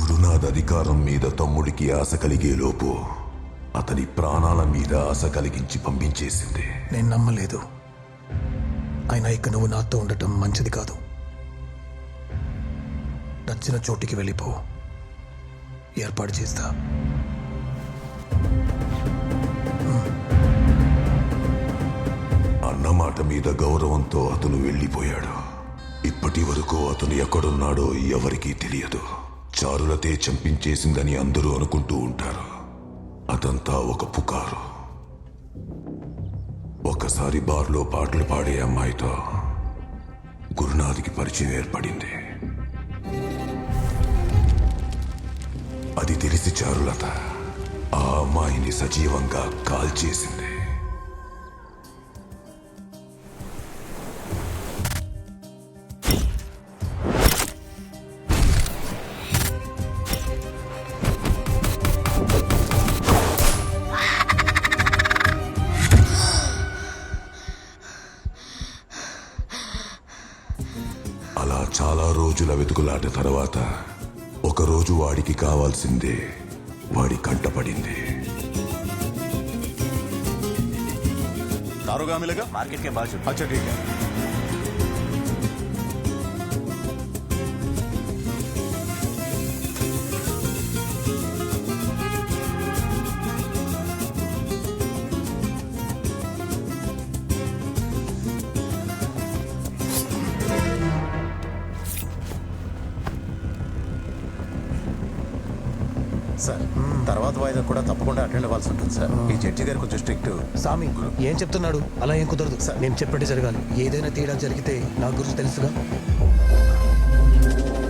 గురునాథ్ అధికారం మీద తమ్ముడికి ఆశ కలిగే లోపు అతని ప్రాణాల మీద ఆశ కలిగించి పంపించేసింది. నేను నమ్మలేదు. అయినా ఇక నువ్వు నాతో ఉండటం మంచిది కాదు. నచ్చిన చోటికి వెళ్ళిపో. ఏర్పాటు చేస్తా. అన్నమాట మీద గౌరవంతో అతను వెళ్ళిపోయాడు. ఇప్పటి వరకు అతను ఎక్కడున్నాడో ఎవరికీ తెలియదు. చారులతే చంపించేసిందని అందరూ అనుకుంటూ ఉంటారు. అదంతా ఒక పుకారు. ఒకసారి బార్లో పాటలు పాడే అమ్మాయితో గురునాథ్కి పరిచయం ఏర్పడింది. అది తెలిసి చారులత ఆ అమ్మాయిని సజీవంగా కాల్చేసింది. అలా చాలా రోజుల వెతుకులాట తర్వాత ఒకరోజు వాడికి కావాల్సిందే వాడి కంటపడింది दारोगा मिलेगा मार्केट के बाजू अच्छा ठीक है సార్. తర్వాత వాయిదా కూడా తప్పకుండా అటెండ్ అవ్వాల్సి ఉంటుంది సార్. ఈ జడ్జి గారు కొంచెం స్ట్రిక్ట్. సామి ఏం చెప్తున్నాడు అలా ఏం కుదరదు. నేను చెప్పినట్టు జరగాలి. ఏదైనా తేడా జరిగితే నా గురించి తెలుసుగా?